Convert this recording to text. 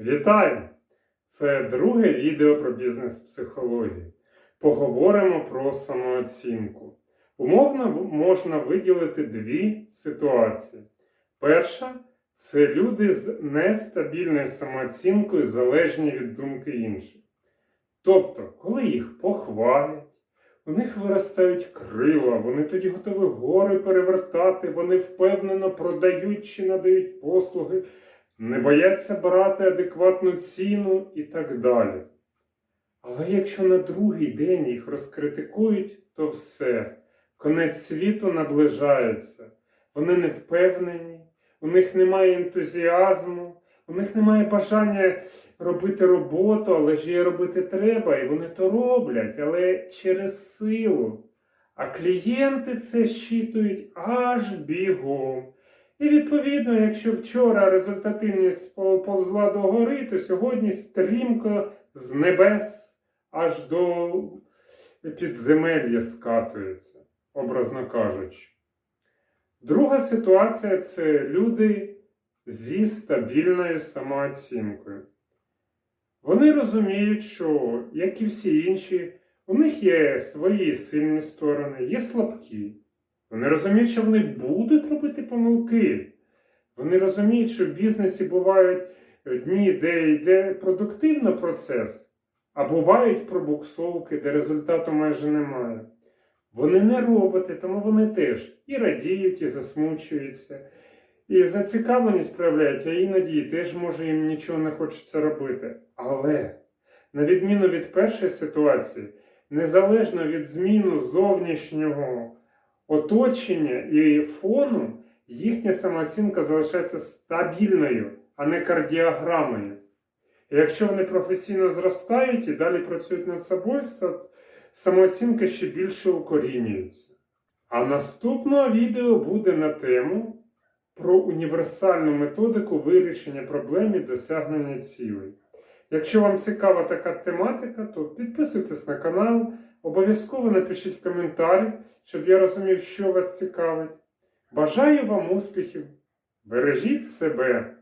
Вітаю! Це друге відео про бізнес-психологію. Поговоримо про самооцінку. Умовно можна виділити дві ситуації. Перша це люди з нестабільною самооцінкою, залежні від думки інших. Тобто, коли їх похвалять, у них виростають крила, вони тоді готові гори перевертати, вони впевнено продають чи надають послуги, не бояться брати адекватну ціну і так далі. Але якщо на другий день їх розкритикують, то все, конець світу наближається. Вони не впевнені, у них немає ентузіазму, у них немає бажання робити роботу, але ж її робити треба, і вони то роблять, але через силу. А клієнти це щитують аж бігом. І відповідно, якщо вчора результативність повзла до гори, то сьогодні стрімко з небес аж до підземелля скатується, образно кажучи. Друга ситуація це люди зі стабільною самооцінкою. Вони розуміють, що, як і всі інші, у них є свої сильні сторони, є слабкі. Вони розуміють, що вони будуть робити помилки. Вони розуміють, що в бізнесі бувають дні, де йде продуктивно процес, а бувають пробуксовки, де результату майже немає. Вони не роботи, тому вони теж і радіють, і засмучуються, і зацікавленість проявляють, а іноді теж може їм нічого не хочеться робити. Але, на відміну від першої ситуації, незалежно від зміну зовнішнього оточення і фону, їхня самооцінка залишається стабільною, а не кардіограмою. І якщо вони професійно зростають і далі працюють над собою, самооцінка ще більше укорінюється. А наступного відео буде на тему про універсальну методику вирішення проблем і досягнення цілей. Якщо вам цікава така тематика, то підписуйтесь на канал, обов'язково напишіть коментар, щоб я розумів, що вас цікавить. Бажаю вам успіхів! Бережіть себе!